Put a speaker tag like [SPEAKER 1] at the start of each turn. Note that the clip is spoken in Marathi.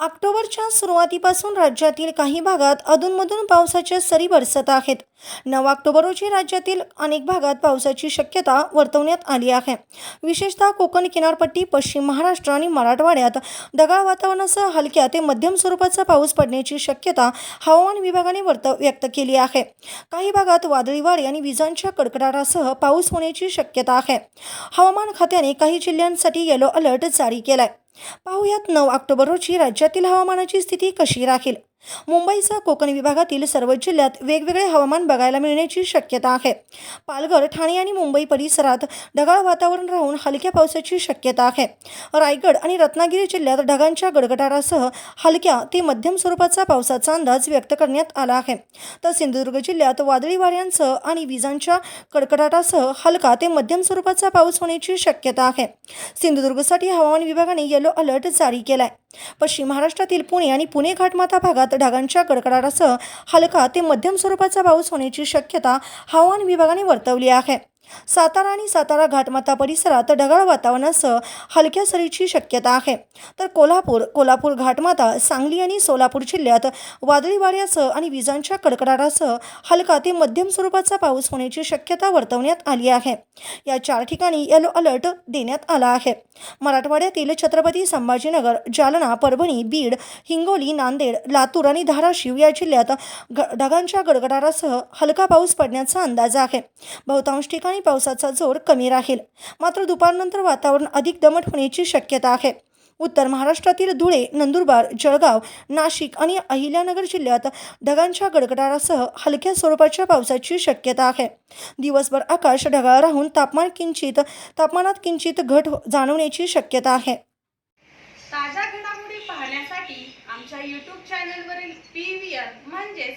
[SPEAKER 1] ऑक्टोबरच्या सुरुवातीपासून राज्यातील काही भागात अधूनमधून पावसाच्या सरी बरसत आहेत. नऊ ऑक्टोबर रोजी राज्यातील अनेक भागात पावसाची शक्यता वर्तवण्यात आली आहे. विशेषतः कोकण किनारपट्टी पश्चिम महाराष्ट्र आणि मराठवाड्यात ढगाळ वातावरणासह हलक्या ते मध्यम स्वरूपाचा पाऊस पडण्याची शक्यता हवामान विभागाने वर्त व्यक्त केली आहे. काही भागात वादळी वारे आणि विजांच्या कडकडाटासह पाऊस होण्याची शक्यता आहे. हवामान खात्याने काही जिल्ह्यांसाठी येलो अलर्ट जारी केलाय. पाहुयात नऊ ऑक्टोबर रोजी राज्यातील हवामानाची स्थिती कशी राहील? मुंबईसह कोकण विभागातील सर्व जिल्ह्यात वेगवेगळे हवामान बघायला मिळण्याची शक्यता आहे. पालघर ठाणे आणि मुंबई परिसरात ढगाळ वातावरण राहून हलक्या पावसाची शक्यता आहे. रायगड आणि रत्नागिरी जिल्ह्यात ढगांच्या गडगडाटासह हलक्या ते मध्यम स्वरूपाचा पावसाचा अंदाज व्यक्त करण्यात आला आहे. तर सिंधुदुर्ग जिल्ह्यात वादळी वाऱ्यांसह आणि विजांच्या कडकडाटासह हलका ते मध्यम स्वरूपाचा पाऊस होण्याची शक्यता आहे. सिंधुदुर्गसाठी हवामान विभागाने येलो अलर्ट जारी केलाय. पश्चिम महाराष्ट्रातील पुणे आणि पुणे घाटमाथा भागात ढगांच्या कडकडाटासह हलका ते मध्यम स्वरूपाचा पाऊस होण्याची शक्यता हवामान विभागाने वर्तवली आहे. सातारा आणि सातारा घाटमाथा परिसरात ढगाळ वातावरणासह हलक्या सरीची शक्यता आहे. तर कोल्हापूर कोल्हापूर घाटमाथा सांगली आणि सोलापूर जिल्ह्यात वादळी वाऱ्यासह आणि विजांच्या कडकडाटासह हलका ते मध्यम स्वरूपाचा पाऊस होण्याची शक्यता वर्तवण्यात आली आहे. या चार ठिकाणी येलो अलर्ट देण्यात आला आहे. मराठवाड्यातील छत्रपती संभाजीनगर जालना परभणी बीड हिंगोली नांदेड लातूर आणि धाराशिव या जिल्ह्यात ग ढगांच्या गडगडाटासह हलका पाऊस पडण्याचा अंदाज आहे. बहुतांश ठिकाणी पावसाचा जोर कमी राहील. मात्र दुपारनंतर वातावरण अधिक दमट होण्याची शक्यता आहे. उत्तर महाराष्ट्रातील धुळे नंदुरबार जळगाव नाशिक आणि अहिल्यानगर जिल्ह्यात ढगांच्या गडगडारासह हलक्या स्वरूपाच्या पावसाची शक्यता आहे. दिवसभर आकाश ढगाळ राहून तापमान किंचित तापमानात किंचित घट हो- जाणवण्याची शक्यता आहे.
[SPEAKER 2] ताज्या घडामोडी पाहण्यासाठी आमच्या यूट्यूब चॅनलवरील पी व्ही आर म्हणजेच